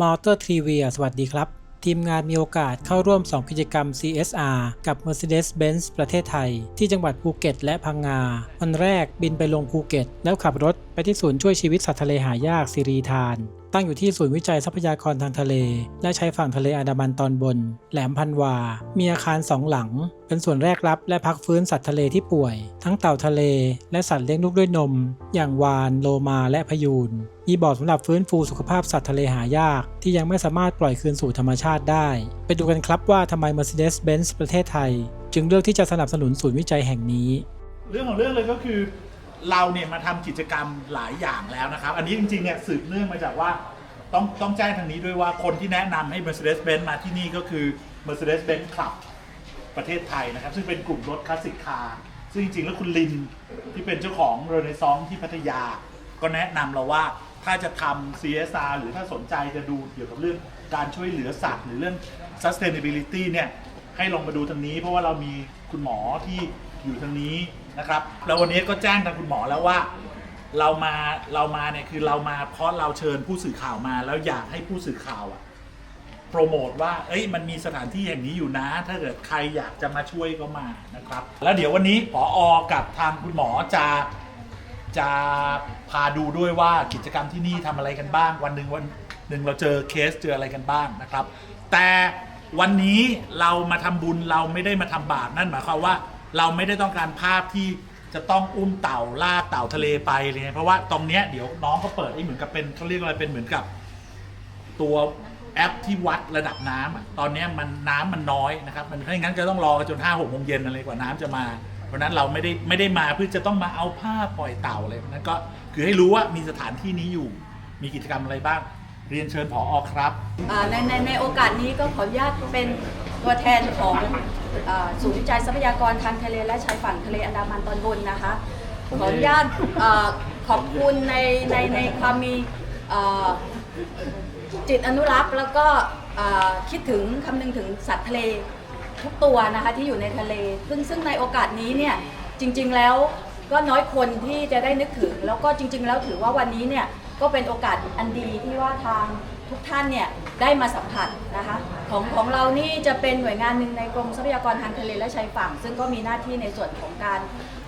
มอเตอร์ทรีเวียสวัสดีครับ ทีมงานมีโอกาสเข้าร่วม 2 กิจกรรม CSR กับ Mercedes-Benz ประเทศไทย ที่จังหวัดภูเก็ตและพังงา วันแรกบินไปลงภูเก็ต แล้วขับรถไปที่ศูนย์ช่วยชีวิตสัตว์ทะเลหายากสิรีธาน ตั้งอยู่ที่ศูนย์วิจัยทรัพยากรทางทะเล และชายฝั่งทะเลอันดามันตอนบน แหลมพันวา มีอาคารสองหลัง เป็นส่วนแรกรับและพักฟื้นสัตว์ทะเลที่ป่วย ทั้งเต่าทะเล และสัตว์เลี้ยงลูกด้วยนม อย่างวานโลมาและพยูน มีบ่อสำหรับฟื้นฟูสุขภาพสัตว์ทะเลหายาก ที่ยังไม่สามารถปล่อยคืนสู่ธรรมชาติได้ ไปดูกันครับว่าทำไม Mercedes-Benz ประเทศไทย จึงเลือกที่จะสนับสนุนศูนย์วิจัยแห่งนี้ เรื่องของเรื่องเลยก็คือเราเนี่ยมาทำกิจกรรมหลายอย่างแล้วนะครับ อันนี้จริงๆเนี่ยสืบเนื่องมาจากว่าต้องต้องแจ้งทางนี้ด้วยว่าคนที่แนะนำให้ Mercedes-Benz มาที่นี่ก็คือ Mercedes-Benz Club ประเทศไทยนะครับ ซึ่งเป็นกลุ่มรถคลาสสิกคาร์ซึ่งจริงๆ แล้วคุณลินที่เป็นเจ้าของเรเนซองที่พัทยา ก็แนะนำเราว่า ถ้าจะทำ CSR หรือถ้าสนใจจะดูเกี่ยวกับเรื่องการช่วยเหลือสัตว์หรือเรื่อง sustainability เนี่ยให้ลงมาดูทางนี้ เพราะว่าเรามีคุณหมอที่อยู่ทางนี้นะครับแล้ววันนี้ก็แจ้งทางคุณหมอแล้วว่าเรามาเรามาเนี่ยคือเรามาเพราะเราเชิญผู้สื่อข่าวมา แล้วอยากให้ผู้สื่อข่าวอะโปรโมทว่าเอ้ยมันมีสถานที่แห่งนี้อยู่นะ ถ้าเกิดใครอยากจะมาช่วยก็มานะครับ แล้วเดี๋ยววันนี้ผออกับทางคุณหมอจะ จะพาดูด้วยว่ากิจกรรมที่นี่ทำอะไรกันบ้าง วันหนึ่งวันหนึ่งเราเจอเคสเจออะไรกันบ้างนะครับ แต่วันนี้เรามาทำบุญเราไม่ได้มาทำบาปนั่นหมายความว่า เราไม่ได้ต้องการภาพที่จะต้องอุ้มเต่าลากเต่าทะเลไปเลยเพราะว่าตรงเนี้ยเดี๋ยวน้องเขาเปิดให้เหมือนกับเป็นเขาเรียกอะไรเป็นเหมือนกับ ตัวแอปที่วัดระดับน้ำอะตอนเนี้ยมันน้ำมันน้อยนะครับ มันถ้าอย่างนั้นก็ต้องรอกันจนห้าหกโมงเย็นอะไรกว่าน้ำจะมา ราะนั้นเราไม่ได้ไม่ได้มาเพื่อจะต้องมาเอาผ้าปล่อยเต่าอะไรเพราะนั้นก็คือให้รู้ว่ามีสถานที่นี้อยู่มีกิจกรรมอะไรบ้าง เรียนเชิญผออครับ อ่าในในในโอกาสนี้ก็ขออนุญาตเป็นตัวแทนของอาศูนย์วิจัยทรัพยากรทางทะเลและชายฝั่งทะเลอันดามันตอนบนนะคะ ขออนุญาตอ่าขอบคุณในในในความมีอ่าจิตอนุรักษ์แล้วก็อ่าคิดถึงคำนึงถึงสัตว์ทะเล ทุกตัวนะคะที่อยู่ในทะเล ซึ่งซึ่งในโอกาสนี้เนี่ยจริงๆแล้วก็น้อยคนที่จะได้นึกถึง แล้วก็จริง ๆ แล้วถือว่าวันนี้เนี่ยก็เป็นโอกาสอันดีที่ว่าทางทุกท่านเนี่ยได้มาสัมผัสนะคะของของเรานี่จะเป็นหน่วยงานหนึ่งในกรมทรัพยากรทางทะเลและชายฝั่ง ซึ่งก็มีหน้าที่ในส่วนของการ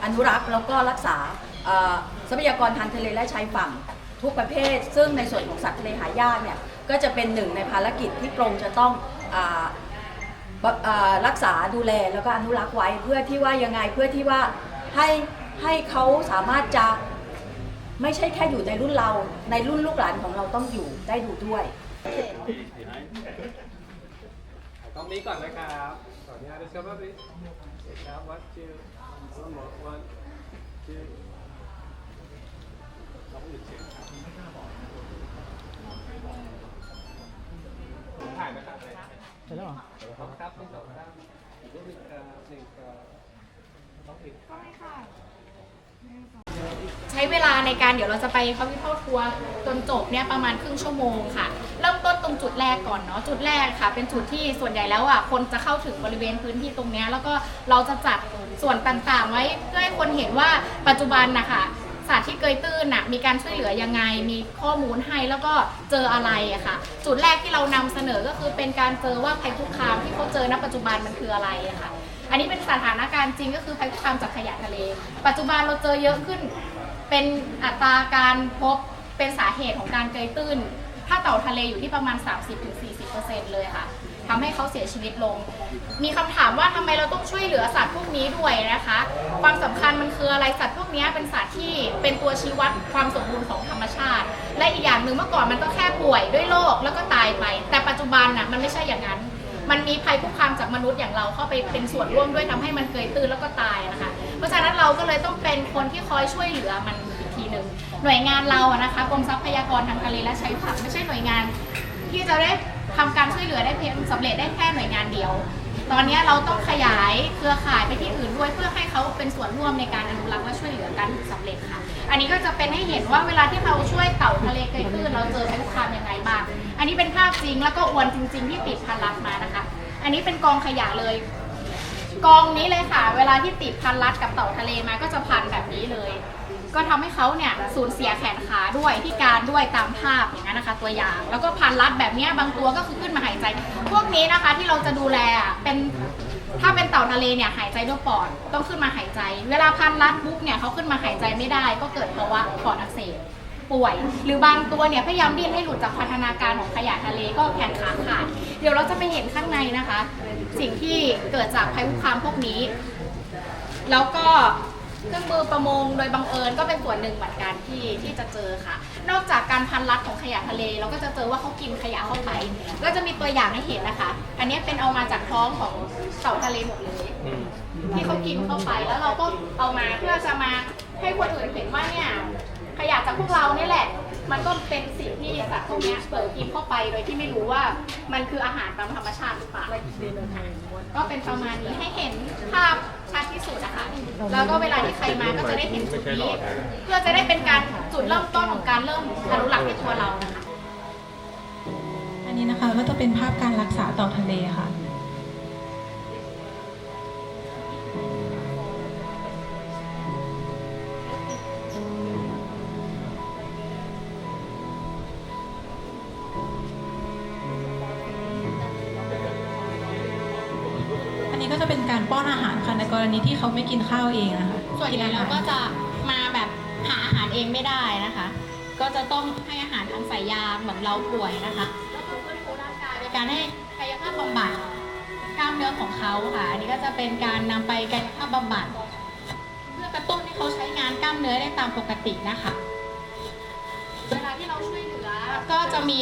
อนุรักษ์แล้วก็รักษาทรัพยากรทางทะเลและชายฝั่งทุกประเภท ซึ่งในส่วนของสัตว์ทะเลหายากเนี่ยก็จะเป็นหนึ่งในภารกิจที่กรมจะต้องอ รักษาดูแลแล้วก็อนุรักษ์ไว้เพื่อที่ว่ายังไงเพื่อที่ว่าให้ให้เขาสามารถจะไม่ใช่แค่อยู่ในรุ่นเรา ในรุ่นลูกหลานของเราต้องอยู่ได้ดูด้วยตรงนี้ก่อนนะครับขออนุญาต discover please ครับ one two one more one two ใช้เวลาในการเดี๋ยวเราจะไปเข้าวิพากทัวร์จนจบเนี่ยประมาณครึ่งชั่วโมงค่ะ เริ่มต้นตรงจุดแรกก่อนเนาะจุดแรกค่ะ เป็นจุดที่ส่วนใหญ่แล้วอะคนจะเข้าถึงบริเวณพื้นที่ตรงเนี้ยแล้วก็เราจะจัดส่วนต่างๆ ไว้เพื่อให้คนเห็นว่าปัจจุบันนะคะศาสตว์ที่เกยตื้นน่ะมีการช่วยเหลือยังไง มีข้อมูลให้แล้วก็เจออะไรอะค่ะ จุดแรกที่เรานำเสนอก็คือเป็นการเจอว่าภัยคุกคามที่เขาเจอณปัจจุบันมันคืออะไรอะค่ะ อันนี้เป็นสถานการณ์จริงก็คือภัยคุกคามจากขยะทะเล ปัจจุบันเราเจอเยอะขึ้น เป็นอัตราการพบเป็นสาเหตุของการเกยตื้น ถ้าเต่าทะเลอยู่ที่ประมาณ 30-40%เลยค่ะทำให้เขาเสียชีวิตลง มีคำถามว่าทำไมเราต้องช่วยเหลือสัตว์พวกนี้ด้วยนะคะ ความสำคัญมันคืออะไร สัตว์พวกนี้เป็นสัตว์ที่เป็นตัวชี้วัดความสมบูรณ์ของธรรมชาติ และอีกอย่างหนึ่งเมื่อก่อนมันก็แค่ป่วยด้วยโรคแล้วก็ตายไป แต่ปัจจุบันน่ะมันไม่ใช่อย่างนั้น มันมีภัยคุกคามจากมนุษย์อย่างเราเข้าไปเป็นส่วนร่วมด้วยทำให้มันเกยตื้นแล้วก็ตายนะคะ เพราะฉะนั้นเราก็เลยต้องเป็นคนที่คอยช่วยเหลือมันอีกทีหนึ่งหน่วยงานเราอะนะคะกรมทรัพยากรทางทะเลและชายฝั่งไม่ใช่หน่วยงาน ที่จะได้ทำการช่วยเหลือได้เพียงสำเร็จได้แค่หน่วยงานเดียว ตอนนี้เราต้องขยายเครือข่ายไปที่อื่นด้วยเพื่อให้เขาเป็นส่วนร่วมในการอนุรักษ์และช่วยเหลือกันถึงสำเร็จค่ะ อันนี้ก็จะเป็นให้เห็นว่าเวลาที่เราช่วยเต่าทะเลเกยตื้นเราเจอภัยคุกคามยังไงบ้าง อันนี้เป็นภาพจริงแล้วก็อวนจริง ๆ ที่ติดพันลัดมานะคะ อันนี้เป็นกองขยะเลย กองนี้เลยค่ะ เวลาที่ติดพันลัดกับเต่าทะเลมาก็จะพันแบบนี้เลย ก็ก็ทำให้เขาเนี่ยสูญเสียแขนขาด้วยพิการด้วยตามภาพอย่างนั้นนะคะ ตัวอย่าง แล้วก็พันรัดแบบนี้บางตัวก็คือขึ้นมาหายใจ พวกนี้นะคะที่เราจะดูแลเป็น ถ้าเป็นเต่าทะเลเนี่ยหายใจด้วยปอดต้องขึ้นมาหายใจ เวลาพันรัดปุ๊บเนี่ยเขาขึ้นมาหายใจไม่ได้ ก็เกิดภาวะปอดอักเสบป่วย หรือบางตัวเนี่ยพยายามดิ้นให้หลุดจากพันธนาการของขยะทะเลก็แขนขาขาดเดี๋ยวเราจะไปเห็นข้างในนะคะ สิ่งที่เกิดจากภัยคุกคามพวกนี้ แล้วก็เครื่องมือประมงโดยบังเอิญก็เป็นส่วนหนึ่งเหมือนกันที่ที่จะเจอค่ะ นอกจากการพันรัดของขยะทะเล เราก็จะเจอว่าเขากินขยะเข้าไปก็จะมีตัวอย่างให้เห็นนะคะ อันนี้เป็นเอามาจากท้องของเต่าทะเลหมดเลยที่เขากินเข้าไปแล้วเราก็เอามาเพื่อจะมาให้คนอื่นเห็นว่าเนี่ยขยะจากพวกเราเนี่ยแหละ มันก็เป็นสิ่งที่สัตว์พวกนี้เปิดกินเข้าไปโดยที่ไม่รู้ว่ามันคืออาหารตามธรรมชาติหรือเปล่าก็เป็นประมาณนี้ให้เห็นภาพชัดที่สุดนะคะแล้วก็เวลาที่ใครมาก็จะได้เห็นจุดนี้เพื่อจะได้เป็นการจุดเริ่มต้นของการเริ่มอนุรักษ์ในตัวเรานะคะ อันนี้นะคะก็จะเป็นภาพการรักษาเต่าทะเลค่ะ ก็จะเป็นการป้อนอาหารค่ะในกรณีที่เขาไม่กินข้าวเองนะคะส่วนใหญ่เราก็จะมาแบบหาอาหารเองไม่ได้นะคะ ก็จะต้องให้อาหารทางสายยางเหมือนเราป่วยนะคะก็คือฟื้นฟูร่างกายโดยการให้กายภาพบำบัดกล้ามเนื้อของเขาค่ะอันนี้ก็จะเป็นการนำไปกายภาพบำบัดเพื่อกระตุ้นให้เขาใช้งานกล้ามเนื้อได้ตามปกตินะคะ จะมี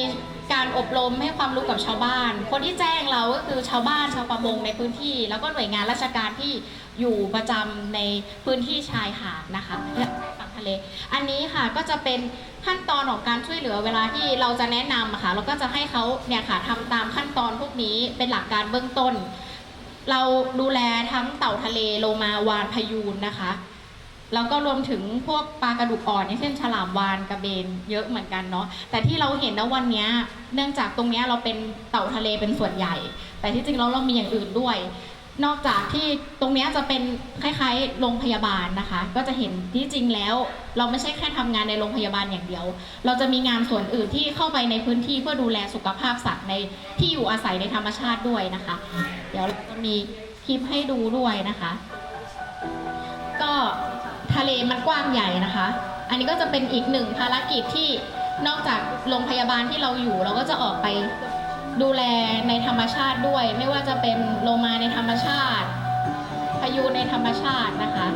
การอบรมให้ความรู้กับชาวบ้าน คนที่แจ้งเราก็คือชาวบ้านชาวประมงในพื้นที่ แล้วก็หน่วยงานราชการที่อยู่ประจำในพื้นที่ชายหาดนะคะฝั่งทะเล อันนี้ค่ะก็จะเป็นขั้นตอนของการช่วยเหลือเวลาที่เราจะแนะนำค่ะเราก็จะให้เขาเนี่ยค่ะทำตามขั้นตอนพวกนี้เป็นหลักการเบื้องต้น เราดูแลทั้งเต่าทะเลโลมาวานพยูนนะคะ แล้วก็รวมถึงพวกปลากระดูกอ่อนอย่างเช่นฉลามวานกระเบนเยอะเหมือนกันเนาะแต่ที่เราเห็นนะวันนี้เนื่องจากตรงนี้เราเป็นเต่าทะเลเป็นส่วนใหญ่ แต่ที่จริงแล้วเรามีอย่างอื่นด้วย นอกจากที่ตรงนี้จะเป็นคล้ายๆโรงพยาบาลนะคะ ก็จะเห็นที่จริงแล้ว เราไม่ใช่แค่ทำงานในโรงพยาบาลอย่างเดียว เราจะมีงานส่วนอื่นที่เข้าไปในพื้นที่เพื่อดูแลสุขภาพสัตว์ในที่อยู่อาศัยในธรรมชาติด้วยนะคะ เดี๋ยวเราจะมีคลิปให้ดูด้วยนะคะ เลมันกว้างใหญ่นะคะ อันนี้ก็จะเป็นอีกหนึ่งภารกิจที่นอกจากโรงพยาบาลที่เราอยู่ เราก็จะออกไปดูแลในธรรมชาติด้วย ไม่ว่าจะเป็นโลมาในธรรมชาติพายุในธรรมชาตินะคะ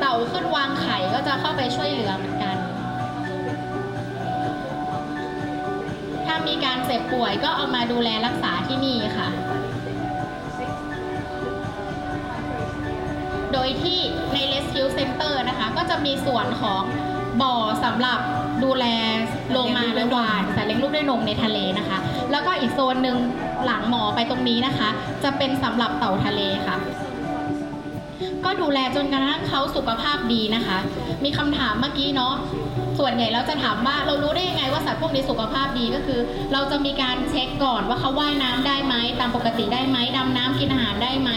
เต่าขึ้นวางไข่ก็จะเข้าไปช่วยเหลือเหมือนกัน ถ้ามีการเจ็บป่วยก็เอามาดูแลรักษาที่นี่ค่ะ ดยที่ใน Rescue Center นะคะ ก็จะมีส่วนของบ่อสำหรับดูแลโลมาและวานแต่เลี้ยงลูกด้วยนมในทะเลนะคะ แล้วก็อีกโซนหนึ่งหลังหมอไปตรงนี้นะคะ จะเป็นสำหรับเต่าทะเลค่ะ ก็ดูแลจนกระทั่งเขาสุขภาพดีนะคะ มีคำถามเมื่อกี้เนาะ ส่วนใหญ่เราจะถามว่าเรารู้ได้ยังไงว่าสัตว์พวกนี้สุขภาพดีก็คือ เราจะมีการเช็คก่อนว่าเขาว่ายน้ำได้ไหมตามปกติได้ไหมดำน้ำกินอาหารได้ไหม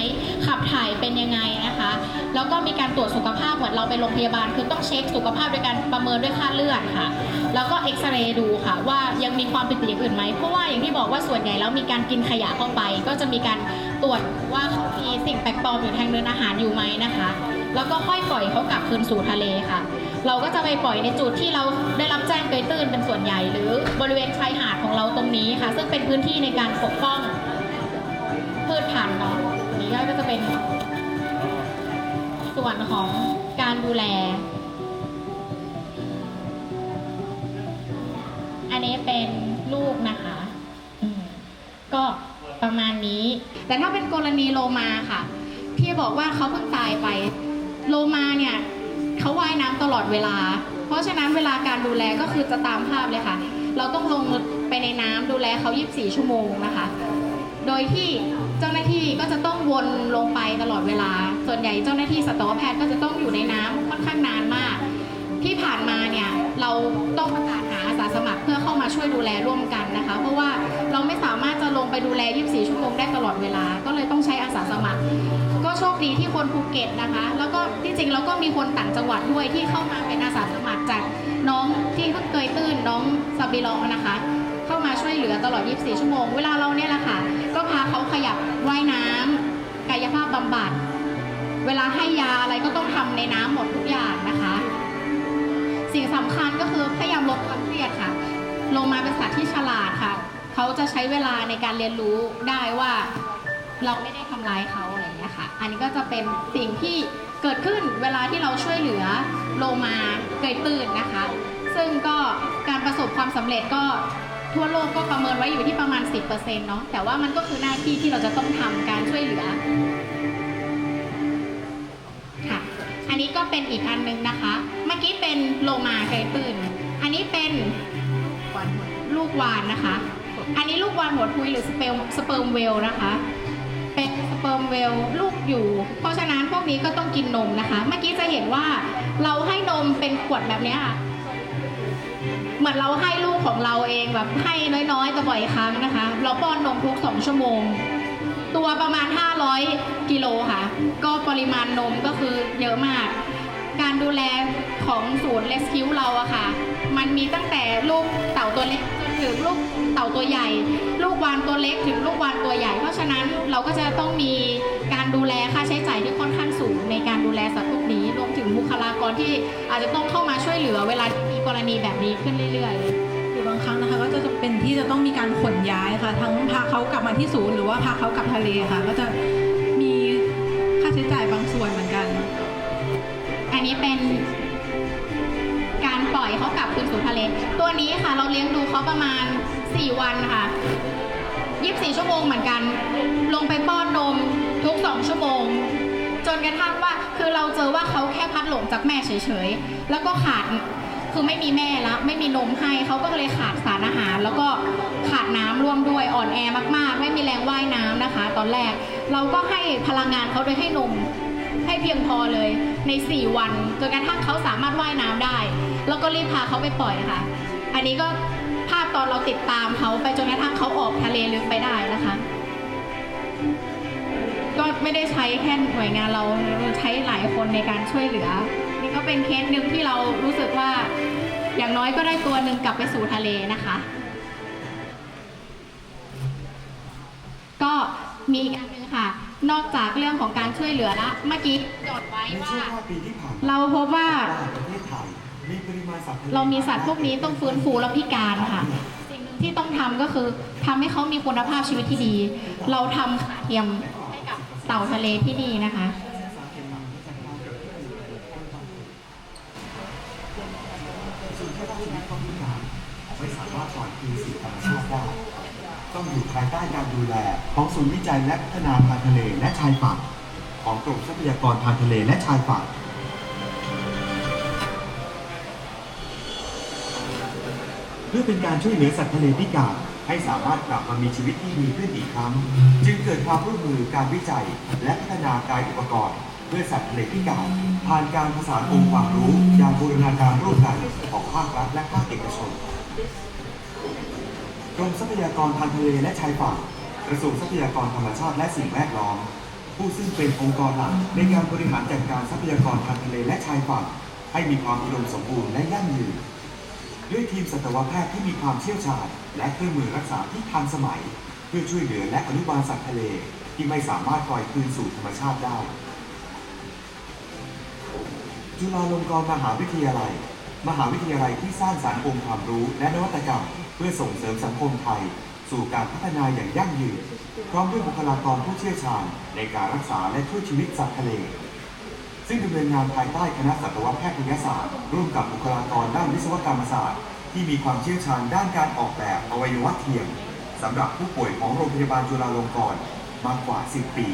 ขับถ่ายเป็นยังไงนะคะ แล้วก็มีการตรวจสุขภาพเหมือนเราไปโรงพยาบาล คือต้องเช็คสุขภาพด้วยการประเมินด้วยค่าเลือดค่ะ แล้วก็เอ็กซเรย์ดูค่ะ ว่ายังมีความผิดปกติอื่นไหมเพราะว่าอย่างที่บอกว่าส่วนใหญ่แล้วมีการกินขยะเข้าไป ก็จะมีการตรวจว่าเขามีสิ่งแปลกปลอมอยู่ทางเดินอาหารอยู่ไหมนะคะ แล้วก็ค่อยปล่อยเขากลับคืนสู่ทะเลค่ะ เราก็จะไปปล่อยในจุดที่เราได้รับแจ้งเกยตื้นเป็นส่วนใหญ่ หรือบริเวณชายหาดของเราตรงนี้ค่ะ ซึ่งเป็นพื้นที่ในการปกป้องพืชพันธุ์เนาะนี้ก็จะเป็นส่วนของการดูแล อันนี้เป็นลูกนะคะก็ประมาณนี้ แต่ถ้าเป็นกรณีโลมาค่ะพี่บอกว่าเขาเพิ่งตายไป โลมาเนี่ย เขาว่ายน้ำตลอดเวลา เพราะฉะนั้นเวลาการดูแลก็คือจะตามภาพเลยค่ะ เราต้องลงไปในน้ำดูแลเขา 24 ชั่วโมงนะคะ โดยที่เจ้าหน้าที่ก็จะต้องวนลงไปตลอดเวลา ส่วนใหญ่เจ้าหน้าที่สัตวแพทย์ก็จะต้องอยู่ในน้ำค่อนข้างนานมาก ที่ผ่านมาเนี่ยเราต้องประกาศาอาสาสมัครเพื่อเข้ามาช่วยดูแลร่วมกันนะคะ เพราะว่าเราไม่สามารถจะลงไปดูแล 24 ชั่วโมงได้ตลอดเวลา ก็เลยต้องใช้อาสาสมัคร ก็โชคดีที่คนภูเก็ตนะคะ แล้วก็ที่จริงเราก็มีคนต่างจังหวัดด้วยที่เข้ามาเป็นอาสาสมัครจากน้องที่เพิ่งเคยตื้นน้องซาบิลองนะคะ เข้ามาช่วยเหลือตลอด 24 ชั่วโมง เวลาเราเนี่ยแหละค่ะ ก็พาเขาขยับว่ายน้ำกายภาพบำบัด เวลาให้ยาอะไรก็ต้องทำในน้ำหมดทุกอย่างนะคะ สิ่งสำคัญก็คือพยายามลดความเครียดค่ะ ลงมาเป็นสัตว์ที่ฉลาดค่ะ เขาจะใช้เวลาในการเรียนรู้ได้ว่าเราไม่ได้ทำร้ายเขาอะไรอย่างเงี้ยค่ะ อันนี้ก็จะเป็นสิ่งที่เกิดขึ้นเวลาที่เราช่วยเหลือโลมาเกยตื่นนะคะ ซึ่งก็การประสบความสำเร็จก็ทั่วโลกก็ประเมินไว้อยู่ที่ประมาณ 10%เนาะแต่ว่ามันก็คือหน้าที่ที่เราจะต้องทำการช่วยเหลือ นี้ก็เป็นอีกอันหนึงนะคะ เมื่อกี้เป็นโลมาเคยตื่น อันนี้เป็นลูกวานนะคะ อันนี้ลูกวานหัวทุยหรือสเปิร์มสเปิร์มเวลนะคะ เป็นสเปิร์มเวลลูกอยู่ เพราะฉะนั้นพวกนี้ก็ต้องกินนมนะคะ เมื่อกี้จะเห็นว่าเราให้นมเป็นขวดแบบนี้ค่ะเหมือนเราให้ลูกของเราเองแบบให้น้อยๆแต่บ่อยครั้งนะคะ เราป้อนนมทุกสองชั่วโมง ตัวประมาณ 500 กิโลค่ะ ก็ปริมาณนมก็คือเยอะมาก การดูแลของศูนย์เลสคิวเราอะค่ะ มันมีตั้งแต่ลูกเต่าตัวเล็กจนถึงลูกเต่าตัวใหญ่ ลูกวานตัวเล็กถึงลูกวานตัวใหญ่ เพราะฉะนั้นเราก็จะต้องมีการดูแลค่าใช้จ่ายที่ค่อนข้างสูง ในการดูแลสัตว์พวกนี้รวมถึงบุคลากรที่อาจจะต้องเข้ามาช่วยเหลือเวลาที่มีกรณีแบบนี้ขึ้นเรื่อยๆ รั้งนะคะ ก็จะเป็นที่จะต้องมีการขนย้ายค่ะ ทั้งพาเขากลับมาที่ศูนย์หรือว่าพาเขากลับทะเลค่ะ ก็จะมีค่าใช้จ่ายบางส่วนเหมือนกัน อันนี้เป็นการปล่อยเขากลับคืนสู่ทะเล ตัวนี้ค่ะเราเลี้ยงดูเขาประมาณ 4 วันค่ะ 24 ชั่วโมงเหมือนกัน ลงไปป้อนนมทุก 2 ชั่วโมง จนกระทั่งว่าคือเราเจอว่าเขาแค่พัดหลงจากแม่เฉยๆ แล้วก็ขาด คือไม่มีแม่แล้วไม่มีนมให้เขาก็เลยขาดสารอาหาร แล้วก็ขาดน้ำร่วมด้วยอ่อนแอมากๆ ไม่มีแรงว่ายน้ำนะคะ ตอนแรกเราก็ให้พลังงานเขาโดยให้นมให้เพียงพอเลยใน 4 วันจนกระทั่งเขาสามารถว่ายน้ำได้ แล้วก็รีบพาเขาไปปล่อยค่ะ อันนี้ก็ภาพตอนเราติดตามเขาไปจนกระทั่งเขาออกทะเลลึกไปได้นะคะ ก็ไม่ได้ใช้แค่หน่วยงานเราใช้หลายคนในการช่วยเหลือ นี่ก็เป็นเคสหนึ่งที่เรารู้สึกว่า อย่างน้อยก็ได้ตัวหนึ่งกลับไปสู่ทะเลนะคะ ก็มีอีกอันหนึงค่ะ นอกจากเรื่องของการช่วยเหลือละเมื่อกี้จดไว้ว่า เราพบว่าเรามีสัตว์พวกนี้ต้องฟื้นฟูและพิการค่ะสิ่งหนึ่งที่ต้องทำก็คือทำให้เขามีคุณภาพชีวิตที่ดี เราทำขาเทียมให้กับเต่าทะเลที่นี่นะคะ มารถปล่อยคืนสู่ธรรมชาติได้ต้องอยู่ภายใต้การดูแล ของศูนย์วิจัยและพัฒนาทางทะเลและชายฝั่งของกรมทรัพยากรทางทะเลและชายฝั่งเพื่อเป็นการช่วยเหลือสัตว์ทะเลพิการให้สามารถกลับมามีชีวิตที่ดีขึ้นอีกครั้ง จึงเกิดความร่วมมือการวิจัย และพัฒนากายอุปกรณ์ เพื่อสัตว์ทะเลพิการ ผ่านการผสานองค์ความรู้อย่างบูรณาการร่วมกันของภาครัฐและภาคเอกชน กรมทรัพยากรทางทะเลและชายฝั่งกระทรวงทรัพยากรธรรมชาติและสิ่งแวดล้อม ผู้ซึ่งเป็นองค์กรหลักในการบริหารจัดการทรัพยากรทางทะเลและชายฝั่งให้มีความอุดมสมบูรณ์และยั่งยืนด้วยทีมสัตวแพทย์ที่มีความเชี่ยวชาญ และเครื่องมือรักษาที่ทันสมัย เพื่อช่วยเหลือและอนุบาลสัตว์ทะเลที่ไม่สามารถปล่อยคืนสู่ธรรมชาติได้ จุฬาลงกรณ์มหาวิทยาลัย มหาวิทยาลัยที่สร้างสรรค์องค์ความรู้และนวัตกรรม พื่อส่งเสริมสังคมไทย สู่การพัฒนาอย่างยั่งยืน พร้อมด้วยบุคลากรผู้เชี่ยวชาญ ในการรักษาและช่วยชีวิตสัตว์ทะเล ซึ่งดำเนินงานภายใต้คณะสัตวแพทยศาสตร์ ร่วมกับบุคลากรด้านวิศวกรรมศาสตร์ ที่มีความเชี่ยวชาญด้านการออกแบบอวัยวะเทียมสำหรับผู้ป่วยของโรงพยาบาลจุฬาลงกรณ์มากกว่า 10 ปี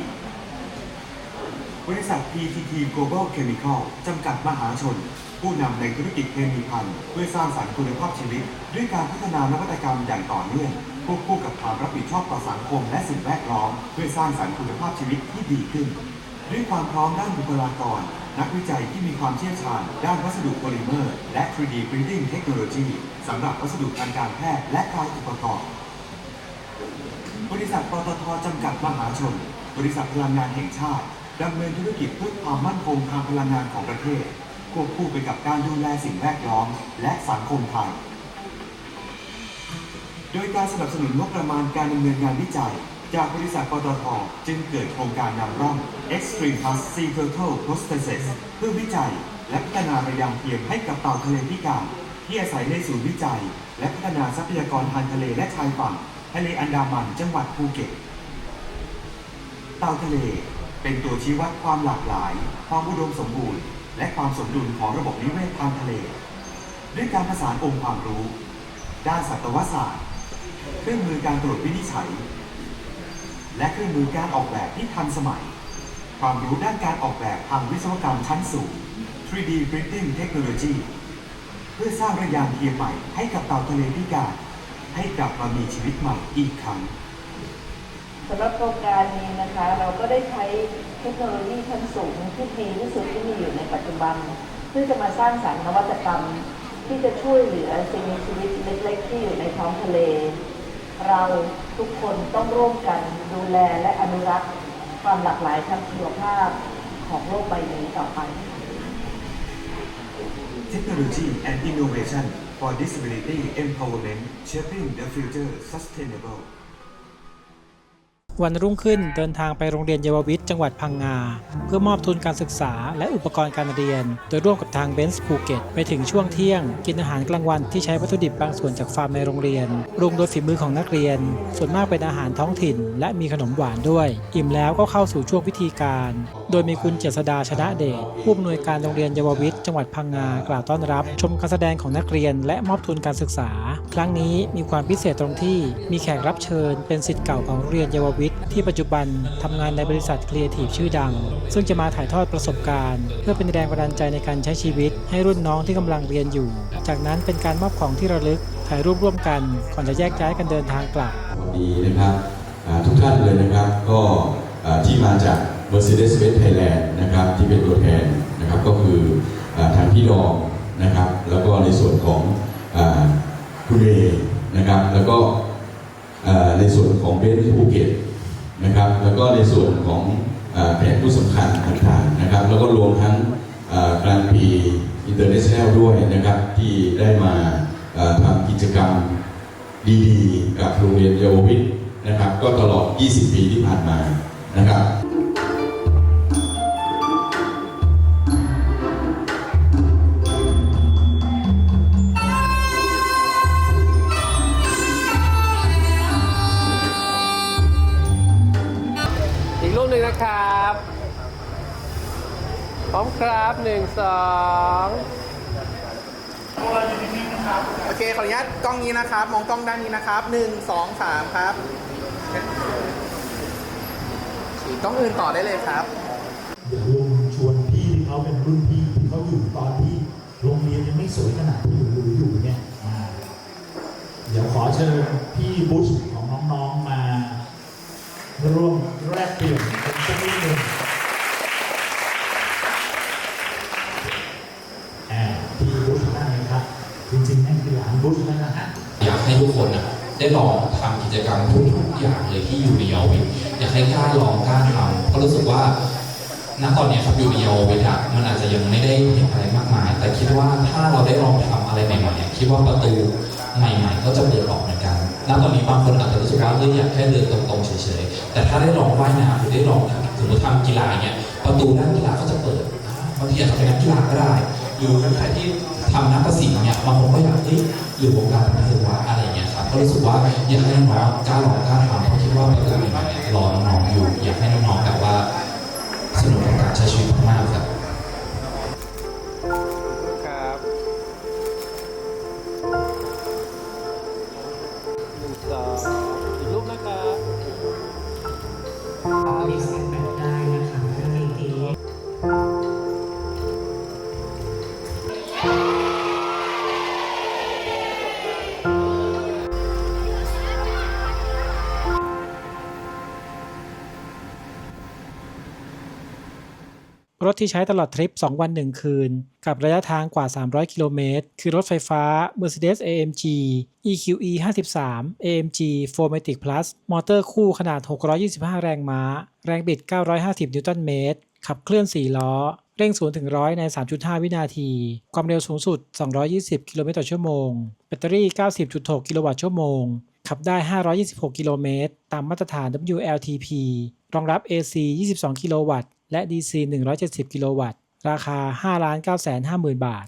บริษัท PTT Global Chemical จำกัดมหาชน ผู้นำในธุรกิจเคมีภัณฑ์เพื่อสร้างสรรค์คุณภาพชีวิต ด้วยการพัฒนานวัตกรรมอย่างต่อเนื่องควบคู่กับความรับผิดชอบต่อสังคมและสิ่งแวดล้อม เพื่อสร้างสรรค์คุณภาพชีวิตที่ดีขึ้น ด้วยความพร้อมด้านบุคลากร นักวิจัยที่มีความเชี่ยวชาญ ด้านวัสดุโพลิเมอร์ และ 3D Printing Technology สำหรับวัสดุทางการแพทย์และกายอุปกรณ์บริษัทปตทจำกัดมหาชน บริษัทพลังงานแห่งชาติดำเนินธุรกิจเพื่อความมั่นคงทางพลังงานของประเทศ ควบคู่ไปกับการดูแลสิ่งแวดล้อม และสังคมไทย โดยการสนับสนุนงบประมาณการดำเนินงานวิจัย จากบริษัทปตทจึงเกิดโครงการนำร่อง Extreme Plus Sea Turtle Prosthesis เพื่อวิจัย และพัฒนาระยางเทียมให้กับเต่าทะเลพิการที่อาศัยในศูนย์วิจัย และพัฒนาทรัพยากรทางทะเลและชายฝั่งทะเลอันดามันจังหวัดภูเก็ต เต่าทะเลเป็นตัวชี้วัดความหลากหลาย ความอุดมสมบูรณ์ และความสมดุลของระบบนิเวศทางทะเล ด้วยการผสานองค์ความรู้ ด้านสัตวศาสตร์ เครื่องมือการตรวจวินิจฉัย และเครื่องมือการออกแบบที่ทันสมัย ความรู้ด้านการออกแบบทางวิศวกรรมชั้นสูง 3D Printing Technology เพื่อสร้างระยางเทียมใหม่ให้กับเต่าทะเลพิการ ให้กลับมามีชีวิตใหม่อีกครั้ง สำหรับโครงการนี้นะคะ เราก็ได้ใช้เทคโนโลยีชั้นสูงที่ดีที่สุดที่มีอยู่ในปัจจุบัน เพื่อจะมาสร้างสรรค์นวัตกรรม ที่จะช่วยเหลือสิ่งมีชีวิตเล็กๆที่อยู่ในท้องทะเล เราทุกคนต้องร่วมกันดูแลและอนุรักษ์ความหลากหลายทางชีวภาพของโลกใบนี้ต่อไป Technology and Innovation for Disability Empowerment Shaping the Future Sustainable วันรุ่งขึ้นเดินทางไปโรงเรียนเยาววิทย์จังหวัดพังงา เพื่อมอบทุนการศึกษาและอุปกรณ์การเรียน โดยร่วมกับทางเบนซ์ภูเก็ตไปถึงช่วงเที่ยง กินอาหารกลางวันที่ใช้วัตถุดิบบางส่วนจากฟาร์มในโรงเรียนปรุงโดยฝีมือของนักเรียน ส่วนมากเป็นอาหารท้องถิ่น และมีขนมหวานด้วย อิ่มแล้วก็เข้าสู่ช่วงพิธีการโดยมีคุณเจษดาชนะเดชผู้อำนวยการโรงเรียนเยาววิทย์จังหวัดพังงากล่าวต้อนรับ ชมการแสดงของนักเรียนและมอบทุนการศึกษา ครั้งนี้มีความพิเศษตรงที่มีแขกรับเชิญ เป็นสิทธิ์เก่าของโรงเรียนเยาววิทย์ที่ปัจจุบันทำงานในบริษัทครีเอทีฟชื่อดัง ซึ่งจะมาถ่ายทอดประสบการณ์ เพื่อเป็นแรงบันดาลใจในการใช้ชีวิต ให้รุ่นน้องที่กำลังเรียนอยู่ จากนั้นเป็นการมอบของที่ระลึกถ่ายรูปร่วมกันก่อนจะแยกย้ายกันเดินทางกลับดีนะครับทุกท่านเลยนะครับก็ที่มาจาก Mercedes-Benz Thailand นะครับที่เป็นตัวแทนนะครับก็คืออทางพี่ดองนะครับแล้วก็ในส่วนของอคุณเรนะครับแล้วก็ในส่วนของเบนซ์ภูเก็ตนะครับแล้วก็ในส่วนของอแขกผู้สำคัญต่างๆนะครับแล้วก็รวมทั้งกลางปีอินเตอร์เนชั่นแนลด้วยนะครับที่ได้มาอ่าทำกิจกรรมดีๆ กับโรงเรียนเยาววิทย์นะครับก็ตลอด 20 ปีที่ผ่านมานะครับ หนึ่งสองโอเคขออนุญาตกล้องนี้นะครับ มองกล้องด้านนี้นะครับหนึ่งสองสามครับอีกกล้องอื่นต่อได้เลยครับเดี๋ยวลุงชวนพี่ที่เขาเป็นรุ่นพี่ที่เขาอยู่ตอนที่โรงเรียนยังไม่สวยขนาดที่หนูอยู่เนี่ยมาเดี๋ยวขอเชิญพี่บุชของน้องๆมาร่วมแลกเปลี่ยนกันสักนิดหนึ่งอ่าพี่บุชนั่นเลยครับ จริงๆนั่นคือหลานบุชแล้วนะฮะ อยากให้ทุกคนนะได้ลองทำกิจกรรมทุกๆอย่างเลย ที่อยู่ในเยาววิทอยากให้กล้าลองกล้าทำเพราะรู้สึกว่าณตอนนี้ครับอยู่ในเยาววิทอะมันอาจจะยังไม่ได้เห็นอะไรมากมาย แต่คิดว่าถ้าเราได้ลองทำอะไรใหม่ๆคิดว่าประตูใหม่ ๆ ก็จะเปิดออกเหมือนกันณตอนนี้บางคนอาจจะรู้สึกว่าเฮ้ยอยากแค่เดินตรงๆเฉยๆแต่ถ้าได้ลองว่ายน้ำหรือได้ลองทำสมมติทำกีฬาเนี่ยประตูด้านกีฬาก็จะเปิดบางทีอาจจะเป็นนักกีฬาก็ได้หรือใครที่ทำนักประสิทธิ์เนี่ยบางคนก็อยากเฮ้ยหรือวงการบันเทิงวะอะไร อย่าครับก็รู้สึกว่าอยากให้น้องๆกล้าลองกล้าทำเพราะคิดว่าประตูใหม่ๆเนี่อน้องๆอยู่ อยากให้น้องๆแบบว่า รถที่ใช้ตลอดทริป 2 วัน 1 คืน กับระยะทางกว่า 300 กิโลเมตร คือรถไฟฟ้า Mercedes AMG EQE 53 AMG 4matic Plus มอเตอร์คู่ขนาด 625 แรงม้า แรงบิด 950 นิวตันเมตร ขับเคลื่อน 4 ล้อ เร่ง 0 ถึง 100 ใน 3.5 วินาที ความเร็วสูงสุด 220 กิโลเมตรต่อชั่วโมง แบตเตอรี่ 90.6 กิโลวัตต์ชั่วโมง ขับได้ 526 กิโลเมตร ตามมาตรฐาน WLTP รองรับ AC 22 กิโลวัตต์ และ DC 170 กิโลวัตต์ ราคา 5 9 5 0 0 0 0 บาท